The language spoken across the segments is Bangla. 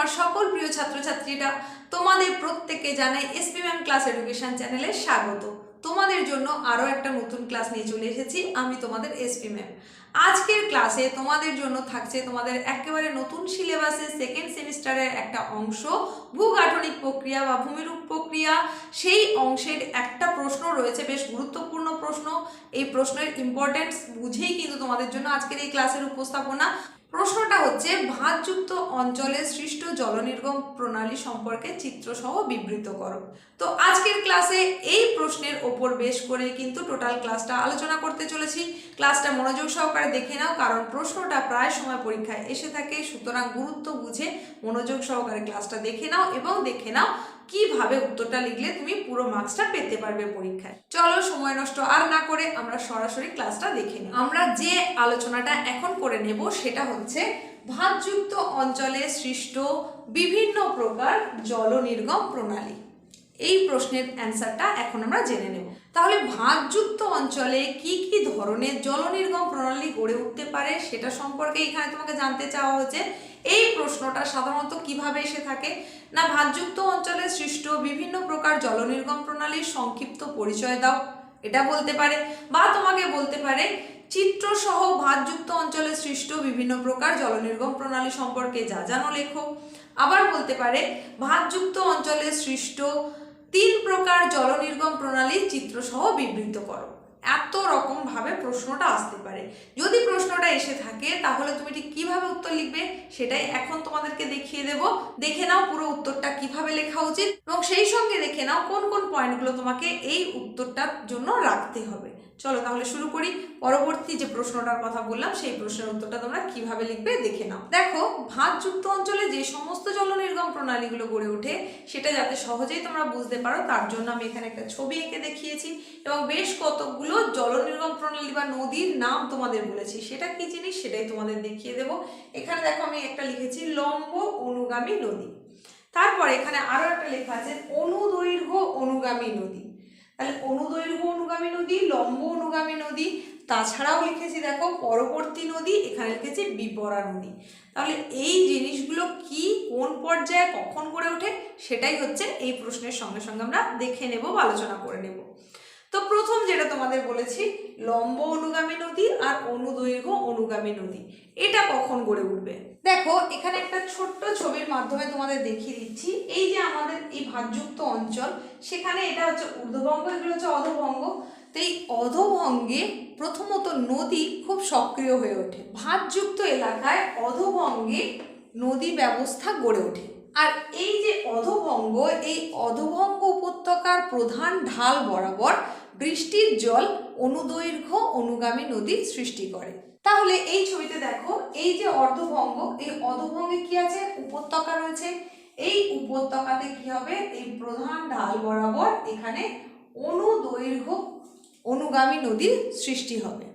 আমার সকল প্রিয় ছাত্রছাত্রীরা তোমাদের প্রত্যেককে জানাই এসপি ম্যাম ক্লাস এডুকেশন চ্যানেলে স্বাগত। তোমাদের জন্য আরও একটা নতুন ক্লাস নিয়ে চলে এসেছি, আমি তোমাদের এসপি ম্যাম আজকের ক্লাসে তোমাদের জন্য থাকছে তোমাদের একেবারে নতুন সিলেবাসের সেকেন্ড সেমিস্টারের একটা অংশ, ভূগাঠনিক প্রক্রিয়া বা ভূমিরূপ প্রক্রিয়া। সেই অংশের একটা প্রশ্ন রয়েছে, বেশ গুরুত্বপূর্ণ প্রশ্ন। এই প্রশ্নের ইম্পর্টেন্স বুঝেই কিন্তু তোমাদের জন্য আজকের এই ক্লাসের উপস্থাপনা। প্রশ্নটা হচ্ছে, ভাঁজযুক্ত অঞ্চলে সৃষ্ট জলনির্গম প্রণালী সম্পর্কে চিত্রসহ বিবৃত করো। তো আজকের ক্লাসে এই প্রশ্নের ওপর বেশ করে কিন্তু টোটাল ক্লাসটা আলোচনা করতে চলেছি। ক্লাসটা মনোযোগ সহকারে দেখে নাও, কারণ প্রশ্নটা প্রায় সময় পরীক্ষায় এসে থাকে, সুতরাং গুরুত্ব বুঝে মনোযোগ সহকারে ক্লাসটা দেখে নাও এবং দেখে নাও কীভাবে উত্তরটা লিখলে তুমি পুরো মার্কসটা পেতে পারবে পরীক্ষায়? চলো সময় নষ্ট আর না করে আমরা সরাসরি ক্লাসটা দেখে নিই আমরা যে আলোচনাটা এখন করে নেব সেটা হচ্ছে ভাতযুক্ত অঞ্চলে সৃষ্ট বিভিন্ন প্রকার জলনির্গম প্রণালী। এই প্রশ্নের অ্যান্সারটা এখন আমরা জেনে নেব। তাহলে ভাঁজযুক্ত অঞ্চলে কি কি ধরনের জলনির্গম প্রণালী গড়ে উঠতে পারে সেটা সম্পর্কে এখানে তোমাকে জানতে চাওয়া হচ্ছে এই প্রশ্নটা সাধারণত কীভাবে এসে থাকে? না, ভাতযুক্ত অঞ্চলে সৃষ্ট বিভিন্ন প্রকার জলনির্গম প্রণালীর সংক্ষিপ্ত পরিচয় দাও। এটা বলতে পারে বা তোমাকে বলতে পারে, চিত্রসহ ভাতযুক্ত অঞ্চলে সৃষ্ট বিভিন্ন প্রকার জলনির্গম প্রণালী সম্পর্কে যা জানো লেখো। আবার বলতে পারে, ভাতযুক্ত অঞ্চলে সৃষ্ট তিন প্রকার জলনির্গম প্রণালীর চিত্রসহ বিবৃত করো। এত রকমভাবে প্রশ্নটা আসতে পারে। যদি প্রশ্নটা এসে থাকে, তাহলে তুমি ঠিক কীভাবে উত্তর লিখবে সেটাই এখন তোমাদেরকে দেখিয়ে দেব। দেখে নাও পুরো উত্তরটা কীভাবে লেখা উচিত এবং সেই সঙ্গে দেখে নাও কোন কোন পয়েন্টগুলো তোমাকে এই উত্তরটার জন্য রাখতে হবে। চলো তাহলে শুরু করি। পরবর্তী যে প্রশ্নটার কথা বললাম, সেই প্রশ্নের উত্তরটা তোমরা কীভাবে লিখবে দেখে নাও। দেখো ভাতযুক্ত অঞ্চলে যে সমস্ত জলনির্গম প্রণালীগুলো গড়ে ওঠে, সেটা যাতে সহজেই তোমরা বুঝতে পারো, তার জন্য আমি এখানে একটা ছবি এঁকে দেখিয়েছি এবং বেশ কতগুলো জলনির্গম প্রণালী বা নদীর নাম তোমাদের বলেছি। সেটা কি জিনিস? সেটাই তোমাদের দেখিয়ে দেব। এখানে দেখো আমি একটা লিখেছি, লম্ব অনুগামী নদী। তারপর এখানে আরও একটা লেখা আছে, অনুদৈর্ঘ্য অনুগামী নদী। তাহলে অনুদৈর্ঘ্য অনুগামী নদী, লম্ব অনুগামী নদী, তাছাড়াও লিখেছি দেখো, পরবর্তী নদী, এখানে লিখেছি বিপরা নদী। তাহলে এই জিনিসগুলো কি, কোন পর্যায়ে কখন গড়ে ওঠে, সেটাই হচ্ছে এই প্রশ্নের সঙ্গে সঙ্গে আমরা দেখে নেব বা আলোচনা করে নেব। তো প্রথম যেটা তোমাদের বলেছি, লম্ব অনুগামী নদী আর অনুদৈর্ঘ্য অনুগামী নদী, এটা কখন গড়ে উঠবে? দেখো, এখানে একটা ছোট্ট ছবির মাধ্যমে তোমাদের দেখিয়ে দিচ্ছি, এই যে আমাদের এই অঞ্চল। সেখানে এটা হচ্ছে ঊর্ধ্ববঙ্গ, এগুলো হচ্ছে অধবঙ্গ। তো এই অধবঙ্গে প্রথমত নদী খুব সক্রিয় হয়ে ওঠে। ভাতযুক্ত এলাকায় অধবঙ্গে নদী ব্যবস্থা গড়ে ওঠে। আর এই যে অধভঙ্গ এই অধভঙ্গ উপত্যকার প্রধান ঢাল বরাবর বৃষ্টির জল অনুদৈর্ঘ্য অনুগামী নদী সৃষ্টি করে। তাহলে এই ছবিতে দেখো, এই যে অর্ধভঙ্গ এই অধভঙ্গে কি আছে? উপত্যকা রয়েছে। এই উপত্যকাতে কি হবে? এই প্রধান ঢাল বরাবর এখানে অনুদৈর্ঘ্য অনুগামী নদীর সৃষ্টি হবে।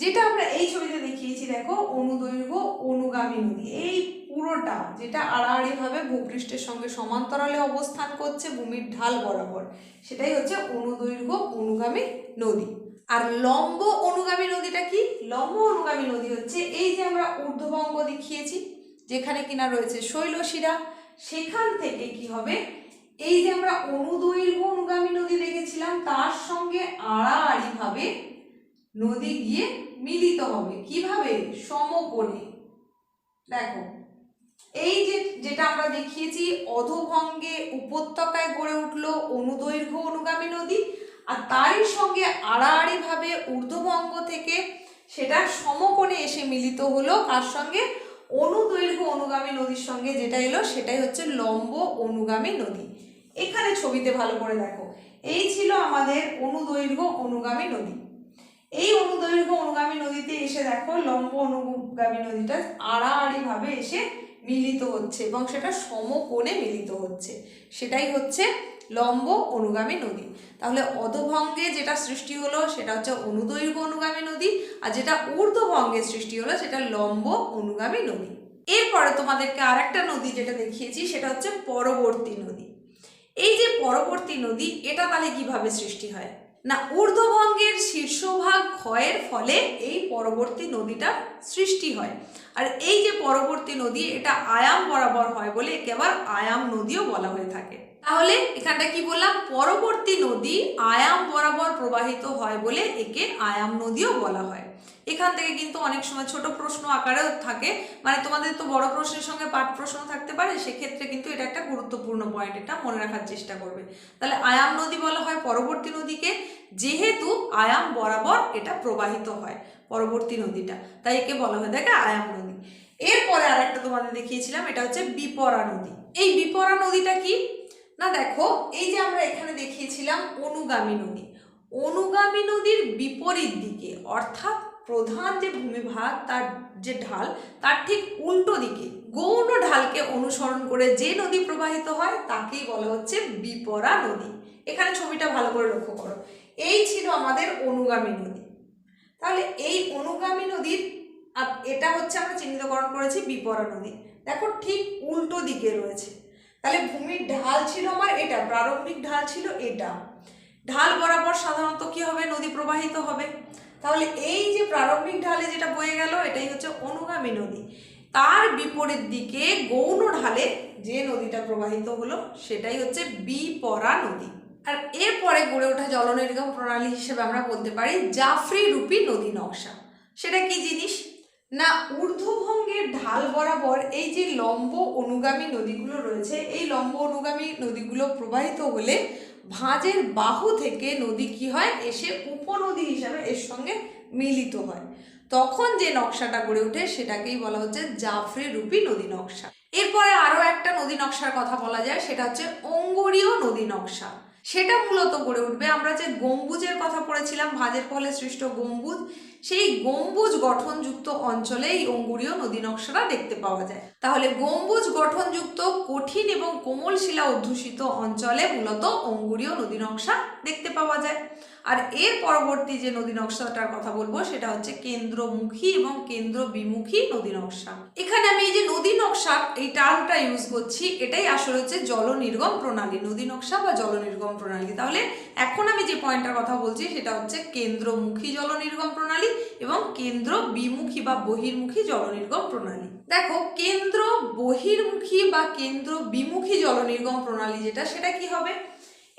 যেটা আমরা এই ছবিতে দেখিয়েছি, দেখো, অনুদৈর্ঘ্য অনুগামী নদী। এই পুরোটা যেটা আড়াআড়ি ভাবে ভূপৃষ্ঠের সঙ্গে সমান্তরালে অবস্থান করছে ভূমির ঢাল বরাবর, সেটাই হচ্ছে অনুদৈর্ঘ্য অনুগামী নদী। আর লম্ব অনুগামী নদীটা কি? লম্ব অনুগামী নদী হচ্ছে এই যে আমরা ঊর্ধ্ববঙ্গ দেখিয়েছি, যেখানে কিনা রয়েছে শৈলশিরা সেখান থেকে কি হবে? এই যে আমরা অনুদৈর্ঘ্য অনুগামী নদী দেখেছিলাম, তার সঙ্গে আড়াআড়ি ভাবে নদী গিয়ে মিলিত হবে। কীভাবে? সমকোণে। দেখো, এই যে যেটা আমরা দেখিয়েছি, অধভঙ্গে উপত্যকায় গড়ে উঠল অনুদৈর্ঘ্য অনুগামী নদী, আর তারই সঙ্গে আড়াআড়ি ভাবে ঊর্ধ্ববঙ্গ থেকে সেটা সমকোণে এসে মিলিত হলো কার সঙ্গে অনুদৈর্ঘ্য অনুগামী নদীর সঙ্গে যেটা এলো, সেটাই হচ্ছে লম্ব অনুগামী নদী। এখানে ছবিতে ভালো করে দেখো। এই ছিল আমাদের অনুদৈর্ঘ্য অনুগামী নদী। এই অনুদৈর্ঘ্য অনুগামী নদীতে এসে দেখো, লম্ব অনুগামী নদীটা আড়াআড়ি ভাবে এসে মিলিত হচ্ছে এবং সেটা সমকোণে মিলিত হচ্ছে। সেটাই হচ্ছে লম্ব অনুগামী নদী। তাহলে অধভঙ্গে যেটা সৃষ্টি হলো সেটা হচ্ছে অনুদৈর্ঘ্য অনুগামী নদী, আর যেটা ঊর্ধ্বভঙ্গে সৃষ্টি হলো সেটা লম্ব অনুগামী নদী। এরপরে তোমাদেরকে আরেকটা নদী যেটা দেখিয়েছি, সেটা হচ্ছে পরবর্তী নদী। এই যে পরবর্তী নদী, এটা তাহলে কীভাবে সৃষ্টি হয়? না, ঊর্ধ্বভঙ্গের শীর্ষভাগ ক্ষয়ের ফলে এই পরবর্তী নদীটা সৃষ্টি হয়। আর এই যে পরবর্তী নদী, এটা আয়াম বরাবর হয় বলে একে আবার আয়াম নদীও বলা হয়ে থাকে। তাহলে এখানটা কি বললাম? পরবর্তী নদী আয়াম বরাবর প্রবাহিত হয় বলে একে আয়াম নদীও বলা হয়। এখান থেকে কিন্তু অনেক সময় ছোট প্রশ্ন আকারেও থাকে। মানে তোমাদের তো বড় প্রশ্নের সঙ্গে পাঠ প্রশ্ন থাকতে পারে, সেক্ষেত্রে কিন্তু এটা একটা গুরুত্বপূর্ণ পয়েন্ট এটা মনে রাখার চেষ্টা করবে। তাহলে আয়াম নদী বলা হয় পরবর্তী নদীকে, যেহেতু আয়াম বরাবর এটা প্রবাহিত হয় পরবর্তী নদীটা, তাই একে বলা হয় দেখে আয়াম নদী। এরপরে আর একটা তোমাদের দেখিয়েছিলাম, এটা হচ্ছে বিপরা নদী। এই বিপরা নদীটা কি? না, দেখো, এই যে আমরা এখানে দেখিয়েছিলাম অনুগামী নদী। অনুগামী নদীর বিপরীত দিকে, অর্থাৎ প্রধান যে ভূমিভাগ, তার যে ঢাল, তার ঠিক উল্টো দিকে, গৌণ ঢালকে অনুসরণ করে যে নদী প্রবাহিত হয়, তাকেই বলা হচ্ছে বিপরা নদী। এখানে ছবিটা ভালো করে লক্ষ্য করো। এই ছিল আমাদের অনুগামী নদী। তাহলে এই অনুগামী নদীর এটা হচ্ছে আমরা চিহ্নিতকরণ করেছি বিপরা নদী। দেখো, ঠিক উল্টো দিকে রয়েছে। তাহলে ভূমির ঢাল ছিল আমার এটা, প্রারম্ভিক ঢাল ছিল এটা। ঢাল বরাবর সাধারণত কি হবে? নদী প্রবাহিত হবে। তাহলে এই যে প্রারম্ভিক ঢালে যেটা বয়ে গেল, এটাই হচ্ছে অনুগামী নদী। তার বিপরীত দিকে গৌণ ঢালে যে নদীটা প্রবাহিত হলো, সেটাই হচ্ছে বিপরা নদী। আর এরপরে গড়ে ওঠা জলনির্গম প্রণালী হিসেবে আমরা বলতে পারি জাফরি রূপী নদী নকশা। সেটা কি জিনিস? না, ঊর্ধ্বভঙ্গের ঢাল বরাবর এই যে লম্ব অনুগামী নদীগুলো রয়েছে, এই লম্ব অনুগামী নদীগুলো প্রবাহিত হলে ভাঁজের বাহু থেকে নদী কি হয়? এসে উপনদী হিসাবে এর সঙ্গে মিলিত হয়। তখন যে নকশাটা গড়ে ওঠে, সেটাকেই বলা হচ্ছে জাফরি রূপী নদী নকশা। এরপরে আরও একটা নদী নকশার কথা বলা যায়, সেটা হচ্ছে অঙ্গরীয় নদী নকশা। সেটা মূলত গড়ে উঠবে। আমরা যে গম্বুজের কথা পড়েছিলাম, ভাজের ফলে সৃষ্ট গম্বুজ, সেই গম্বুজ গঠনযুক্ত অঞ্চলে এই অঙ্গুরীয় নদী নকশাটা দেখতে পাওয়া যায়। তাহলে গম্বুজ গঠনযুক্ত কঠিন এবং কোমল শিলা অধ্যুষিত অঞ্চলে মূলত অঙ্গুরীয় নদী নকশা দেখতে পাওয়া যায়। আর এর পরবর্তী যে নদী নকশাটার কথা বলব, সেটা হচ্ছে কেন্দ্রমুখী এবং কেন্দ্র বিমুখী নদী নকশা। এখানে আমি এই যে নদী নকশা, এই টার্মটা ইউজ করছি, এটাই আসলে হচ্ছে জল নির্গম প্রণালী, নদী নকশা বা জল নির্গম প্রণালী। তাহলে এখন আমি যে পয়েন্টটার কথা বলছি, সেটা হচ্ছে কেন্দ্রমুখী জল নির্গম প্রণালী এবং কেন্দ্র বিমুখী বা বহির্মুখী জল নির্গম প্রণালী। দেখো কেন্দ্র বহির্মুখী বা কেন্দ্র বিমুখী জল নির্গম প্রণালী যেটা, সেটা কি হবে?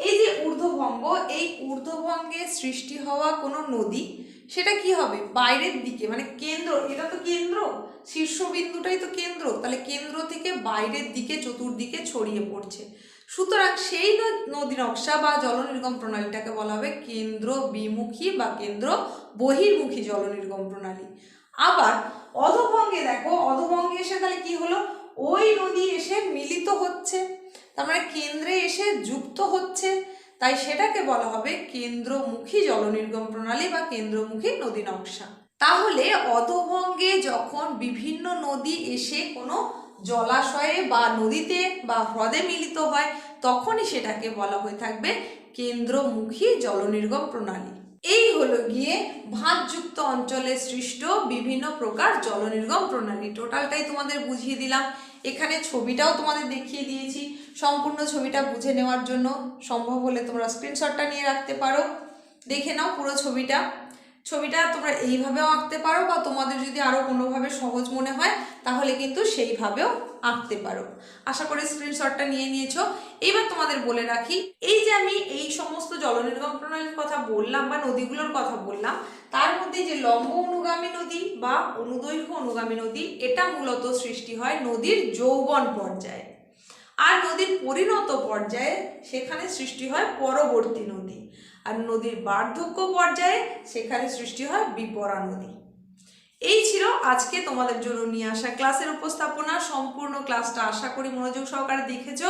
এই যে ঊর্ধ্বভঙ্গ, এই ঊর্ধ্বভঙ্গে সৃষ্টি হওয়া কোনো নদী, সেটা কি হবে? বাইরের দিকে মানে কেন্দ্র, এটা তো কেন্দ্র। শীর্ষবিন্দুটাই তো কেন্দ্র। তাহলে কেন্দ্র থেকে বাইরের দিকে, চতুর্দিকে ছড়িয়ে পড়ছে। সুতরাং সেই নদী নকশা বা জলনির্গম প্রণালীটাকে বলা হবে কেন্দ্র বিমুখী বা কেন্দ্র বহির্মুখী জলনির্গম প্রণালী। আবার অধভঙ্গে দেখো, অধভঙ্গে এসে তাহলে কি হলো? ওই নদী এসে মিলিত হচ্ছে। তার মানে কেন্দ্রে এসে যুক্ত হচ্ছে। তাই সেটাকে বলা হবে কেন্দ্রমুখী জলনির্গম প্রণালী বা কেন্দ্রমুখী নদী নকশা। তাহলে অধভঙ্গে যখন বিভিন্ন নদী এসে কোনো জলাশয়ে বা নদীতে বা হ্রদে মিলিত হয়, তখনই সেটাকে বলা হয়ে থাকবে কেন্দ্রমুখী জলনির্গম প্রণালী। এই হলো গিয়ে ভাঁজযুক্ত অঞ্চলে সৃষ্ট বিভিন্ন প্রকার জলনির্গম প্রণালী। টোটালটাই তোমাদের বুঝিয়ে দিলাম। এখানে ছবিটাও তোমাদের দেখিয়ে দিয়েছি। সম্পূর্ণ ছবিটা বুঝে নেওয়ার জন্য সম্ভব হলে তোমরা স্ক্রিনশটটা নিয়ে রাখতে পারো। দেখে নাও পুরো ছবিটা। ছবিটা তোমরা এইভাবেও আঁকতে পারো বা তোমাদের যদি আরও কোনোভাবে সহজ মনে হয়, তাহলে কিন্তু সেইভাবেও আঁকতে পারো। আশা করি স্ক্রিনশটটা নিয়ে নিয়েছো। এইবার তোমাদের বলে রাখি, এই যে আমি এই সমস্ত জলনির্গম প্রণালীর কথা বললাম বা নদীগুলোর কথা বললাম, তার মধ্যে যে লম্ব অনুগামী নদী বা অনুদৈর্ঘ্য অনুগামী নদী, এটা মূলত সৃষ্টি হয় নদীর যৌবন পর্যায়ে। আর নদীর পরিণত পর্যায়ে সেখানে সৃষ্টি হয় পরবর্তী নদী। আর নদীর বার্ধক্য পর্যায়ে সেখানে সৃষ্টি হয় বিপরা নদী। এই ছিল আজকে তোমাদের জন্য নিয়ে আসা ক্লাসের উপস্থাপনা। সম্পূর্ণ ক্লাসটা আশা করি মনোযোগ সহকারে দেখেছ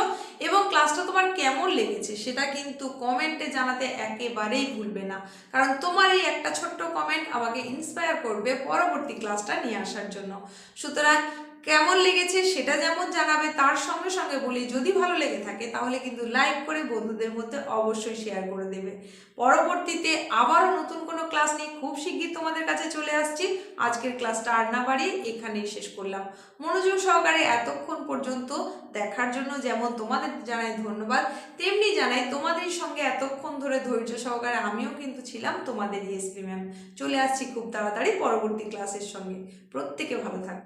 এবং ক্লাসটা তোমার কেমন লেগেছে সেটা কিন্তু কমেন্টে জানাতে একেবারেই ভুলবে না। কারণ তোমার এই একটা ছোট্ট কমেন্ট আমাকে ইন্সপায়ার করবে পরবর্তী ক্লাসটা নিয়ে আসার জন্য। সুতরাং কেমন লেগেছে সেটা যেমন জানাবে, তার সঙ্গে সঙ্গে বলি, যদি ভালো লেগে থাকে তাহলে কিন্তু লাইক করে বন্ধুদের মধ্যে অবশ্যই শেয়ার করে দেবে। পরবর্তীতে আবারও নতুন কোনো ক্লাস নিয়ে খুব শিগগির তোমাদের কাছে চলে আসছি। আজকের ক্লাসটা আর না বাড়িয়ে এখানেই শেষ করলাম। মনোযোগ সহকারে এতক্ষণ পর্যন্ত দেখার জন্য যেমন তোমাদের জানাই ধন্যবাদ, তেমনি জানাই তোমাদের সঙ্গে এতক্ষণ ধরে ধৈর্য সহকারে আমিও কিন্তু ছিলাম তোমাদের এসপি ম্যাম চলে আসছি খুব তাড়াতাড়ি পরবর্তী ক্লাসের সঙ্গে। প্রত্যেকে ভালো থাকবে